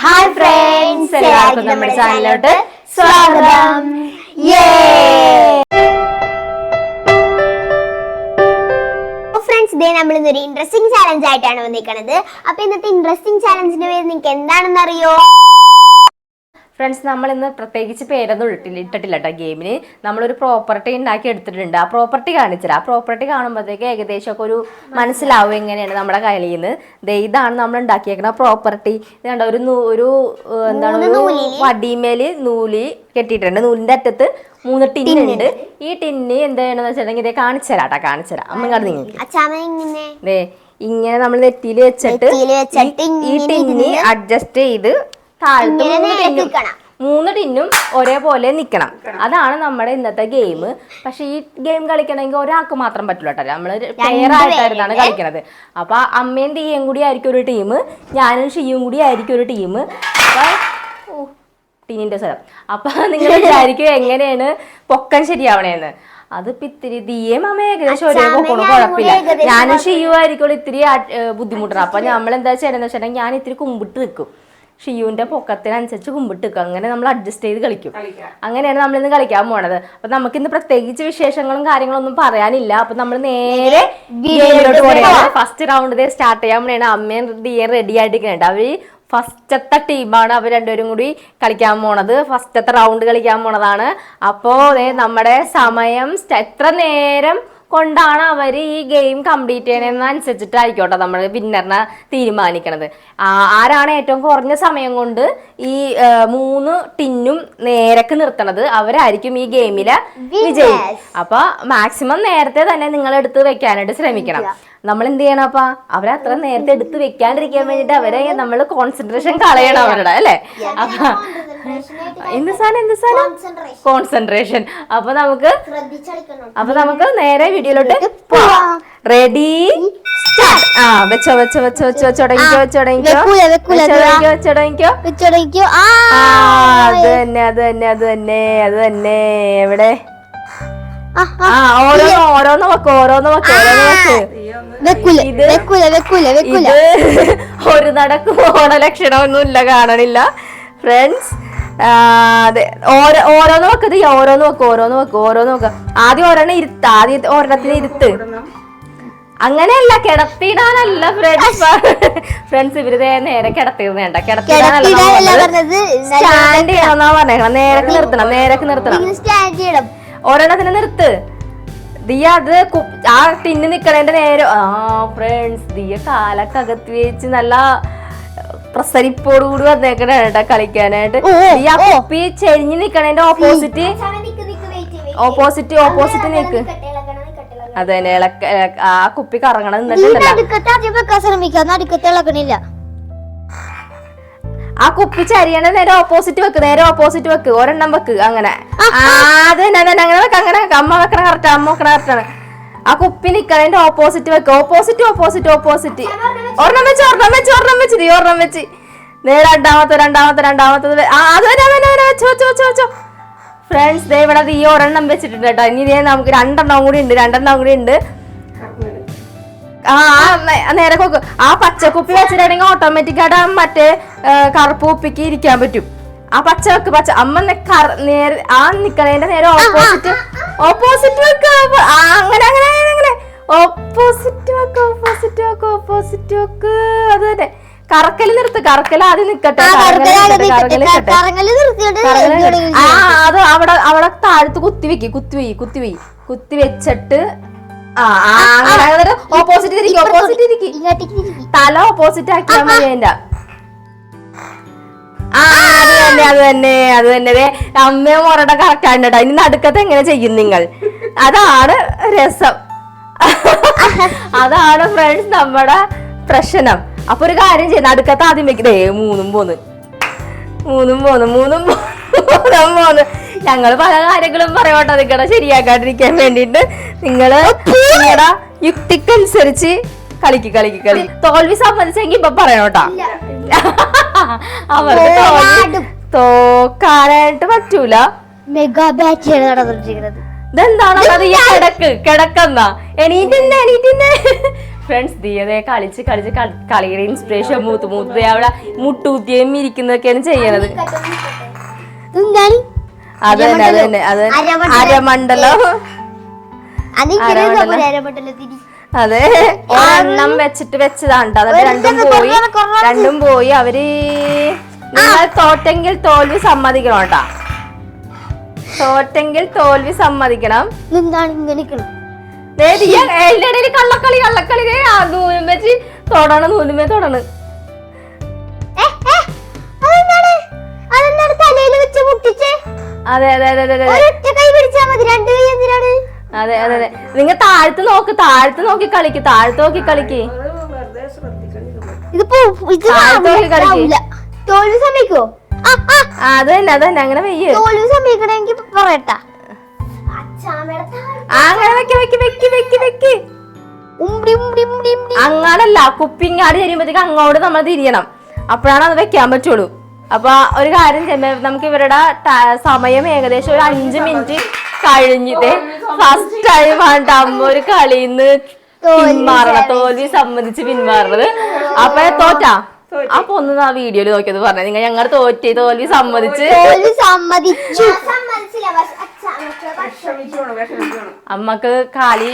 Hi friends എല്ലാവർക്കും നമ്മുടെ ചാനലിലോട്ട് സ്വാഗതം. ഫ്രണ്ട്സ് ഇതേ നമ്മൾ ഇന്നൊരു ഇൻട്രസ്റ്റിംഗ് ചാലഞ്ച് ആയിട്ടാണ് വന്നിരിക്കുന്നത് അപ്പൊ ഇന്നത്തെ ഇൻട്രസ്റ്റിംഗ് ചാലഞ്ചിന്റെ പേര് നിങ്ങൾക്ക് എന്താണെന്ന് അറിയോ ഫ്രണ്ട്സ് നമ്മൾ ഇന്ന് പ്രത്യേകിച്ച് പേരൊന്നും ഇട്ടില്ല ഇട്ടിട്ടില്ല കേട്ടോ ഗെയിമിന് നമ്മളൊരു പ്രോപ്പർട്ടി ഉണ്ടാക്കി എടുത്തിട്ടുണ്ട്. ആ പ്രോപ്പർട്ടി കാണിച്ചില്ല ആ പ്രോപ്പർട്ടി കാണുമ്പോഴത്തേക്ക് ഏകദേശം ഒക്കെ ഒരു മനസ്സിലാവും എങ്ങനെയാണ് നമ്മുടെ കയ്യിൽ നിന്ന് ഇതാണ് നമ്മൾ ഉണ്ടാക്കിയേക്കുന്ന പ്രോപ്പർട്ടി ഇത് കണ്ടോ ഒരു ഒരു എന്താണ് ഒരു വടിമേൽ നൂൽ കെട്ടിയിട്ടുണ്ട്. നൂലിന്റെ അറ്റത്ത് മൂന്ന് ടിന്നുണ്ട്. ഈ ടിന്ന് എന്ത് ചെയ്യണമെന്ന് വെച്ചിട്ടുണ്ടെങ്കിൽ ഇതേ കാണിച്ചു തരാം കേട്ടോ കാണിച്ചു തരാം അമ്മ കണ്ടു നിങ്ങൾക്ക് ഇങ്ങനെ നമ്മൾ നെറ്റിയിൽ വെച്ചിട്ട് ഈ- ടിന്ന് അഡ്ജസ്റ്റ് ചെയ്ത് താഴത്ത് മൂന്ന് ടിന്നും മൂന്ന് ടിന്നും ഒരേപോലെ നിൽക്കണം അതാണ് നമ്മുടെ ഇന്നത്തെ ഗെയിം. പക്ഷെ ഈ ഗെയിം കളിക്കണമെങ്കിൽ ഒരാൾക്ക് മാത്രം പറ്റില്ല കേട്ടോ. നമ്മൾ പെയർ ആയിട്ടായിരുന്നാണ് കളിക്കണത്. അപ്പൊ അമ്മയും തീയും കൂടി ആയിരിക്കും ഒരു ടീം ഞാനും ഷീയും കൂടി ആയിരിക്കും ഒരു ടീം അപ്പൊ ടീനിന്റെ സ്ഥലം അപ്പൊ നിങ്ങൾ വിചാരിക്കും എങ്ങനെയാണ് പൊക്കം ശരിയാവണേന്ന്. അതിപ്പോ ഇത്തിരി ദിയേം അമ്മ ഏകദേശം ഒരേ ഞാനും കുഴപ്പമില്ല. ഞാനും ഷീയും ആയിരിക്കും ഇത്തിരി ബുദ്ധിമുട്ടാണ്. അപ്പൊ നമ്മൾ എന്താ ചെയ്യണമെന്ന് വെച്ചിട്ടുണ്ടെങ്കിൽ ഞാൻ ഇത്തിരി കുമ്പിട്ട് നിൽക്കും. ഷിയുവിന്റെ പൊക്കത്തിനനുസരിച്ച് കുമ്പിട്ട് നിൽക്കും അങ്ങനെ നമ്മൾ അഡ്ജസ്റ്റ് ചെയ്ത് കളിക്കും. അങ്ങനെയാണ് നമ്മളിന്ന് കളിക്കാൻ പോണത്. അപ്പൊ നമുക്ക് ഇന്ന് പ്രത്യേകിച്ച് വിശേഷങ്ങളും കാര്യങ്ങളും ഒന്നും പറയാനില്ല. അപ്പൊ നമ്മൾ നേരെ ഫസ്റ്റ് റൗണ്ട് സ്റ്റാർട്ട് ചെയ്യാൻ വേണ്ടിയാണ് അമ്മയും ദിയും റെഡി ആയിട്ടിരിക്കുന്നുണ്ട് അവർ ഫസ്റ്റത്തെ ടീമാണ് അവർ രണ്ടുപേരും കൂടി കളിക്കാൻ പോണത്. ഫസ്റ്റത്തെ റൗണ്ട് കളിക്കാൻ പോണതാണ്. അപ്പോ ദേ നമ്മുടെ സമയം എത്ര നേരം കൊണ്ടാണ് അവർ ഈ ഗെയിം കംപ്ലീറ്റ് ചെയ്യണമെന്നനുസരിച്ചിട്ടായിക്കോട്ടെ നമ്മൾ വിന്നറിനെ തീരുമാനിക്കണത്. ആരാണ് ഏറ്റവും കുറഞ്ഞ സമയം കൊണ്ട് ഈ മൂന്ന് ടിന്നും നേരക്ക് നിർത്തണത്? അവരായിരിക്കും ഈ ഗെയിമിലെ വിജയി. അപ്പൊ മാക്സിമം നേരത്തെ തന്നെ നിങ്ങൾ എടുത്ത് വെക്കാനായിട്ട് ശ്രമിക്കണം. നമ്മൾ എന്ത് ചെയ്യണം അപ്പൊ? അവരെ അത്ര നേരത്തെ എടുത്ത് വെക്കാണ്ടിരിക്കാൻ വേണ്ടിട്ട് അവരെ നമ്മൾ കോൺസെൻട്രേഷൻ കളയണം അവരുടെ അല്ലെ? അപ്പൊ എന്ത് സാധനം എന്ത് സാധനം? കോൺസെൻട്രേഷൻ അപ്പൊ നമുക്ക് അപ്പൊ നമുക്ക് നേരെ വീഡിയോയിലോട്ട് പോവാം. റെഡി ആ വെച്ചോ വെച്ചോ വെച്ചോ വെച്ചോ വെച്ചോടങ്ങിക്കോ വെക്കൂല, വെക്കൂല, വെച്ചോ ദാ. തുടങ്ങിക്കോ വെച്ചോ തുടങ്ങിക്കോ. വെച്ചോടിക്കോ ആ അത് തന്നെ അത് തന്നെ അത് തന്നെ അത് തന്നെ. എവിടെ? ആ, ഓരോന്ന് ഓരോന്ന് വെക്ക് ഓരോന്ന് വെക്ക് ഓരോന്ന് വെക്ക്. ഇത് ഒരു നടക്കും പോണ ലക്ഷണമൊന്നും ഇല്ല കാണണില്ല. ഫ്രണ്ട്സ് ഓരോ ഓരോന്ന് വെക്കത് ഓരോന്ന് വെക്കും. ഓരോന്ന് വെക്കും. ഓരോന്ന് വെക്ക്. ആദ്യം ഒരെണ്ണം ഇരുത്ത്. ആദ്യം ഒരെണ്ണത്തിന് ഇരുത്ത്. അങ്ങനെയല്ല. കിടത്തിയിടാനല്ല ഫ്രണ്ട്സ് ഫ്രണ്ട്സ് ഇവർ നേരെ കിടത്തിയിരുന്നേണ്ട വേണ്ട. സ്റ്റാൻഡ് ചെയ്യണമെന്നാ പറഞ്ഞേക്കണം നേരക്ക് നിർത്തണം. നേരക്ക് നിർത്തണം. ഒരെണ്ണത്തിന് നിർത്ത്. ദിയ അത് ആ ടിന്ന് നിക്കണേന്റെ നേരെ ആ ഫ്രണ്ട്സ് ദിയ കാലക്കകത്ത് വെച്ച് നല്ല പ്രസരിപ്പോട് കൂടി വന്നേക്കണ കേട്ടാ കളിക്കാനായിട്ട്. ഈ ആ കുപ്പി ചെരിഞ്ഞ് നിക്കണേന്റെ ഓപ്പോസിറ്റ് ഓപ്പോസിറ്റ് ഓപ്പോസിറ്റ് നിക്ക് അതെ ഇളക്ക ആ കുപ്പി കറങ്ങണ നിന്നിട്ടില്ല ആ കുപ്പി ചരിയണ നേരെ ഓപ്പോസിറ്റ് വെക്ക് നേരെ ഓപ്പോസിറ്റ് വെക്ക് ഒരെണ്ണം വെക്ക് അങ്ങനെ. ആ, അത് തന്നെ അങ്ങനെ വെക്ക് അങ്ങനെ അമ്മ വെക്കണ കറക്റ്റ് അമ്മ വെക്കണ കറക്റ്റാണ് ആ കുപ്പി നിക്കണതിന്റെ ഓപ്പോസിറ്റ് വെക്ക. ഓപ്പോസിറ്റ് ഓപ്പോസിറ്റ് ഓപ്പോസിറ്റ് ഒരെണ്ണം വെച്ച് ഒരെണ്ണം വെച്ച് ഒരെണ്ണം വെച്ച്. നീ ഒരെണ്ണം വെച്ച്. നേരെ രണ്ടാമത്തെ രണ്ടാമത്തെ രണ്ടാമത്തത് ആ അത് തന്നെ വെച്ചോ വെച്ചോ വെച്ചോ വെച്ചോ. ഫ്രണ്ട്സ് ദേ ഇവിടെ ഈ ഒരെണ്ണം വെച്ചിട്ടുണ്ട് കേട്ടോ. ഇനി ഇതേ നമുക്ക് രണ്ടെണ്ണം കൂടി ഉണ്ട് രണ്ടെണ്ണം കൂടി ഉണ്ട്. ആ നേരെ കൊക്ക് ആ പച്ചക്കുപ്പി വെച്ചിട്ടുണ്ടെങ്കിൽ ഓട്ടോമാറ്റിക് ആയിട്ട് മറ്റേ കറുപ്പ് കുപ്പിക്ക് ഇരിക്കാൻ പറ്റും. ആ പച്ച വെക്ക് പച്ച അമ്മ നേരെ ആ നിക്കണേന്റെ നേരെ ഓപ്പോസിറ്റ് ഓപ്പോസിറ്റ് വെക്ക് അങ്ങനെ അങ്ങനെ അങ്ങനെ ഓപ്പോസിറ്റ് വെക്ക് ഓപ്പോസിറ്റ് വെക്ക് ഓപ്പോസിറ്റ് വെക്ക് അത് തന്നെ. കറക്കൽ നിർത്ത് കറക്കൽ ആദ്യം നിക്കട്ടെ. ആ അത് അവിടെ അവിടെ താഴത്ത് കുത്തി വെക്കി കുത്തി വെയ് കുത്തി വെച്ചിട്ട് ആ ഓപ്പോസിറ്റ് തിരിക്കും. ഓപ്പോസിറ്റ് തല ഓപ്പോസിറ്റ് ആക്കിയാൽ മതി അതിന്റെ. അത് തന്നെ അത് തന്നെ അത് തന്നെ. ദേ, അമ്മയും മുറയുടെ കറക്റ്റാണ് കേട്ടോ. ഇനി നടുക്കത്ത് എങ്ങനെ ചെയ്യും നിങ്ങൾ? അതാണ് രസം. അതാണ് ഫ്രണ്ട്സ് നമ്മുടെ പ്രശ്നം. അപ്പൊ ഒരു കാര്യം ചെയ്യുന്ന നടുക്കത്ത് ആദ്യം വെക്കുന്നേ മൂന്നും പോന്ന്. മൂന്നും പോന്ന് മൂന്നും മൂന്നും പോന്ന്. ഞങ്ങൾ പല കാര്യങ്ങളും പറയോട്ടെ നിങ്ങളെ ശരിയാക്കാണ്ടിരിക്കാൻ വേണ്ടിട്ട് നിങ്ങൾ നിങ്ങളുടെ യുക്തിക്കനുസരിച്ച് കളിക്ക് കളിക്ക് കളി. തോൽവി സംബന്ധിച്ചെങ്കിൽ ഇപ്പൊ പറയണോട്ടാ അവർക്ക്. തോക്കാനായിട്ട് പറ്റൂല. മെഗാ ബാച്ച് നടന്നിരിക്കുന്നത് ഇതെന്താണോ അത്? ഈ കിടക്ക് കിടക്കുന്ന. എണീറ്റിന്ന് എണീറ്റിന്ന്. ഫ്രണ്ട്സ് ദിയതെ കളിച്ച് കളിച്ച് കളി- കളിയുടെ ഇൻസ്പിറേഷൻ മൂത്ത് മൂത്ത് അവിടെ മുട്ടൂത്തിയും ഇരിക്കുന്നതൊക്കെയാണ് ചെയ്യണത്. അത് തന്നെ അത് തന്നെ അത് അരമണ്ഡലം. അരമണ്ഡലം അത്. ഒരെണ്ണം വെച്ചിട്ട് വെച്ചതാണ്ടോ. ട്ടോ. രണ്ടും പോയി. രണ്ടും പോയി. അവർ നിങ്ങൾ തോറ്റെങ്കിൽ തോൽവി സമ്മതിക്കണം കേട്ടാ തോറ്റെങ്കിൽ തോൽവി സമ്മതിക്കണം. എന്താണ് ഇങ്ങനെ ഇടയിൽ കള്ളക്കളി കള്ളക്കളി. നൂലും വെച്ച് തൊടണ് നൂലുമേ തൊടണ്? അതെ അതെ അതെ അതെ അതെ. അതെ അതെ അതെ. നിങ്ങൾ താഴത്ത് നോക്ക് താഴത്ത് നോക്കി കളിക്ക് താഴത്ത് നോക്കി കളിക്ക്. ഇതിപ്പോ ഇത് താഴത്ത് നോക്കി കളിക്ക്. തോൽവി സമ്മതിക്കോ അത് തന്നെ അത് തന്നെ. അങ്ങനെ വെയ്യ്. തോൽവി സമ്മതിക്കണമെങ്കിൽ പറയട്ടാ അങ്ങനെ വെക്ക് വെക്ക് വെക്ക് വെക്ക് വെക്ക്. അങ്ങാടല്ല കുപ്പിങ്ങാട് ചെല്ലുമ്പോഴത്തേക്ക് അങ്ങോട്ട് നമ്മൾ തിരിയണം. അപ്പോഴാണ് അത് വെക്കാൻ പറ്റുള്ളൂ. അപ്പൊ ഒരു കാര്യം നമുക്ക് ഇവരുടെ സമയം ഏകദേശം ഒരു അഞ്ച് മിനിറ്റ് കഴിഞ്ഞിട്ട് ഫസ്റ്റ് ടൈമാണ് അമ്മ ഒരു കളിന്ന് പിന്മാറണം. തോൽവി സംബന്ധിച്ച് പിന്മാറുന്നത്. അപ്പൊ തോറ്റാ? അപ്പൊ ഒന്ന് ആ വീഡിയോയിൽ നോക്കിയത് പറഞ്ഞു. നിങ്ങൾ ഞങ്ങൾ തോറ്റി തോൽവി സമ്മതിച്ച്. അമ്മയ്ക്ക് കാലി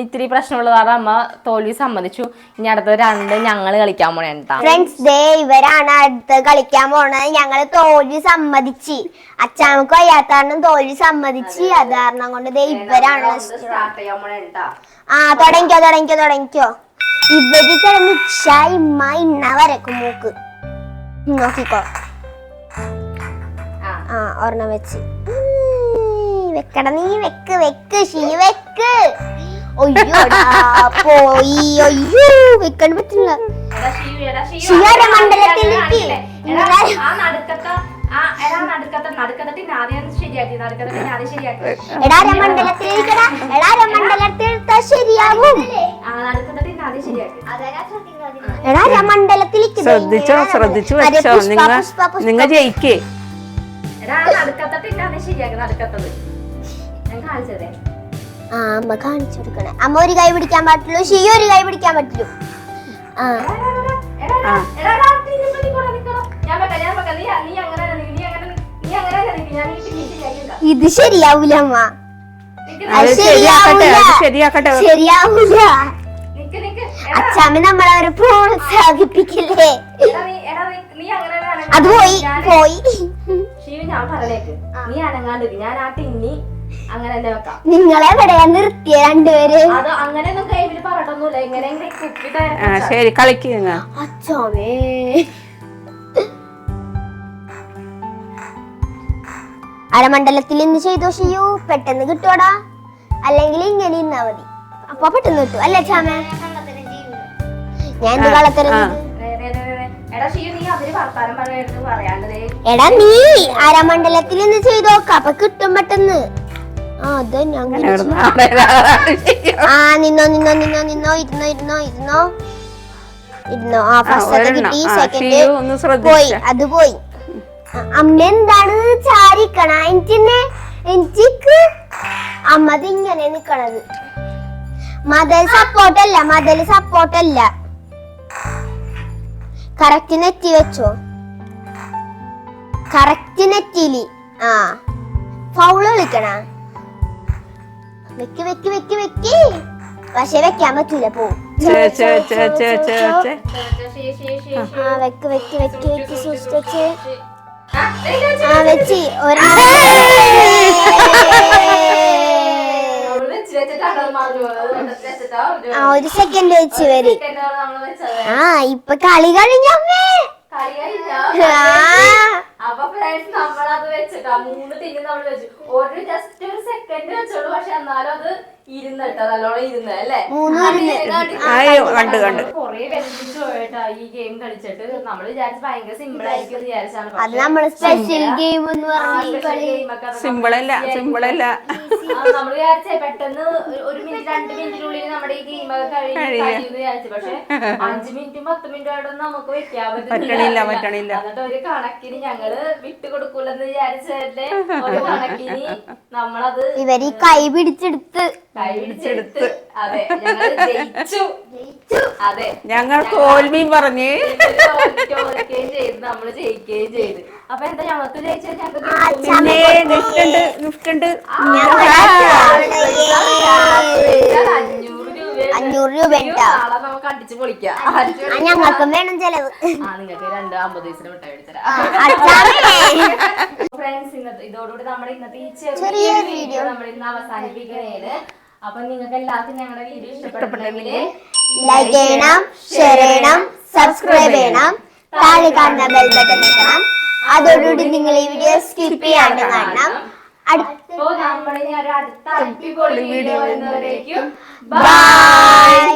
ഇത്തിരി പ്രശ്നമുള്ളതാണ് അമ്മ തോൽവി സമ്മതിച്ചു. ഇനി അടുത്ത രണ്ട് ഞങ്ങൾ കളിക്കാൻ പോണേട്ടാ ഫ്രണ്ട്സ് ദേ ഇവരാണ് അടുത്ത് കളിക്കാൻ പോണത്. ഞങ്ങൾ തോൽവി സമ്മതിച്ച്. അച്ചാമക്ക് വയ്യാത്ത കാരണം തോൽവി സമ്മതിച്ച്. അത് കാരണം കൊണ്ട് ദേ ഇവരാണ് ആ തുടങ്ങിക്കോ തുടങ്ങിക്കോ തുടങ്ങിക്കോ. ഇവർ കിടന്ന് ഇമ്മ ഇണ്ണ വരക്കും മൂക്ക്. നോക്കിക്കോ. ആ. ഒരെണ്ണം വെച്ച്. വെക്കട നീ വെക്ക് വെക്ക് ഷീ വെക്ക്. ഒയ്യോടാ പോയി. ഒയ്യോ വെക്കാൻ പറ്റില്ല. ശിവര മണ്ഡലത്തിലേക്ക് എടാ രമണ്ഡലത്തിലേക്കടാ എടാ രമണ്ഡലത്തിലെടുത്താ ശരിയാവും? എടാ രമണ്ഡലത്തിലേക്ക് ദേ ശ്രദ്ധിച്ചോ ഇങ്ങനെ ശ്രദ്ധിച്ചു നിങ്ങൾ ജയിക്കേ പുഷ്പ, നിങ്ങ പുഷ്പ, പുഷ്പ. ജയിക്കേ ആ അമ്മ കാണിച്ചു കൊടുക്കണേ അമ്മ ഒരു കൈ പിടിക്കാൻ പറ്റുള്ളൂ ഷീ ഒരു കൈ പിടിക്കാൻ പറ്റുള്ളൂ ആ. ഇത് ശരിയാവൂല അമ്മ. ശരിയാവൂല. അച്ഛാമ്മ നമ്മളവരെ പ്രോത്സാഹിപ്പിക്കില്ലേ? അത് പോയി പോയി. ഞാൻ പറഞ്ഞേക്ക്. നീ അനങ്ങാണ്ടിരിക്കും ഞാൻ ആ ടിന്നി അങ്ങനെ തന്നെ വെക്കാം. നിങ്ങളെ എവിടെയാ നിർത്തിയ രണ്ടുപേര്? അത് കൈവിൽ എങ്ങനെയെങ്കിലും ആ ശരി കളിക്ക് നിങ്ങ അച്ഛാമേ അരമണ്ഡലത്തിൽ ഇന്ന് ചെയ്തോ ചെയ്യൂ പെട്ടെന്ന് കിട്ടുവാടാ? അല്ലെങ്കിൽ ഇങ്ങനെ ഇന്നാ മതി. അപ്പൊ പെട്ടെന്ന് കിട്ടും. അല്ലേ ചാമേ ഞാൻ എന്ത് കളത്തരം. എടാ ഷിയു നീ അവർ വർത്താനം പറയാണ്ട് എടാ നീ അരമണ്ഡലത്തിൽ ഇന്ന് ചെയ്തോക്ക. അപ്പൊ കിട്ടും പെട്ടെന്ന്. ആ ആ നിന്നോ നിന്നോ നിന്നോ നിന്നോ ഇരുന്നോ ഇരുന്നോ ഇരുന്നോ. ഇരുന്നോ. ആ ഫസ്റ്റ് ഒരെണ്ണം. കിട്ടി ആ, സെക്കൻഡ്. പോയി അത് പോയി. ആ, അമ്മ എന്താണ് ചാരിക്കണ? എനിക്കെന്നെ എനിക്ക് അമ്മ ഇങ്ങനെ നിക്കണത്. മതൽ സപ്പോർട്ടല്ല മതൽ സപ്പോർട്ടല്ല കറക്റ്റ് നെറ്റി വെച്ചോ. കറക്റ്റ് നെറ്റിയിൽ. ആ. ഫൗൾ കളിക്കണ. വെക്ക് വെക്ക് വെക്ക് വെക്ക്. പക്ഷെ വെക്കാൻ പറ്റൂല പോ. ആ വെക്ക് വെക്ക് വെക്ക് വെക്ക് സൂക്ഷിച്ച് ആ വെച്ച് ഒരെണ്ണം ആ ഒരു സെക്കൻഡ് വെച്ച് വര്. ആ ഇപ്പൊ കളി കഴിഞ്ഞമ്മേ ആ. അപ്പൊ ഫ്രണ്ട്സ് നമ്മളത് വെച്ചിട്ടാ മൂന്ന് ടിന്ന് നമ്മൾ വെച്ചു. ഒരു ജസ്റ്റ് ഒരു സെക്കൻഡ് വെച്ചോളൂ. പക്ഷെ എന്നാലും അത് ഇരുന്നിട്ടാ നല്ലോണം ഇരുന്ന് അല്ലേ? കൊറേ ബെനിഫിറ്റ്സ് പോയിട്ടാ ഈ ഗെയിം കളിച്ചിട്ട്. നമ്മൾ വിചാരിച്ചു ഭയങ്കര സിമ്പിൾ ആയിരിക്കും വിചാരിച്ചാണ്. സിമ്പിളല്ല സിമ്പിളല്ല നമ്മൾ വിചാരിച്ചേ പെട്ടെന്ന് ഒരു- മിനിറ്റ് രണ്ട് മിനിറ്റിനുള്ളിൽ നമ്മുടെ ഈ ഗെയിം കഴിഞ്ഞ് കഴിയുമെന്ന് വിചാരിച്ചു. പക്ഷെ അഞ്ച് മിനിറ്റും പത്ത് മിനിറ്റും ആയിട്ടൊന്നും നമുക്ക് വെക്കാൻ പറ്റണില്ല, പറ്റണില്ല. എന്നിട്ട് ഒരു കണക്കിന് ഞങ്ങൾ വിട്ടുകൊടുക്കൂലെന്ന് വിചാരിച്ചതിന്റെ ഒരു കണക്കിന് നമ്മളത് ഇവർ ഈ കൈ പിടിച്ചെടുത്ത് കൈ പിടിച്ചെടുത്ത് അതെ ഞങ്ങൾ ജയിച്ചു അതെ ഞങ്ങൾ തോൽവിയും പറഞ്ഞ് തോൽക്കുകയും ചെയ്ത് നമ്മൾ ജയിക്കുകയും ചെയ്തു അപ്പൊ എന്താ ഞങ്ങൾക്ക് ജയിച്ചാൽ ഞങ്ങൾക്ക് ഗിഫ്റ്റ് ഉണ്ട് ഗിഫ്റ്റ് ഉണ്ട് അഞ്ഞൂറ് രൂപ നാളെ നമുക്ക് അടിച്ചു പൊളിക്കാം. ഞങ്ങൾക്കും വേണം ചെലവ്. ആ നിങ്ങൾക്ക് രണ്ട് അമ്പത് ദിവസത്തിന് മിഠായി മേടിച്ചരാം അച്ഛാമേ ഫ്രണ്ട്സ് ഇന്നത്തെ ഇതോടുകൂടി നമ്മുടെ ഇന്നത്തെ ഈ ചെറിയ വീഡിയോ നമ്മൾ ഇന്ന് അവസാനിപ്പിക്കുകയാണ്. അപ്പൊ നിങ്ങൾക്ക് എല്ലാവർക്കും ഞങ്ങളുടെ വീഡിയോ ഇഷ്ടപ്പെട്ടിട്ടുണ്ടെങ്കിൽ ലൈക്ക് ചെയ്യണം ഷെയർ ചെയ്യണം സബ്സ്ക്രൈബ് ചെയ്യണം. താഴെ കാണുന്ന ബെൽ ബട്ടൺ നിൽക്കണം അതോടുകൂടി നിങ്ങൾ ഈ വീഡിയോ സ്കിപ്പ് ചെയ്യാണ്ട് കാണണം. അടുത്ത അപ്പോ നമ്മൾ ഒരു അടുത്ത അടിപൊളി വീഡിയോ ബൈ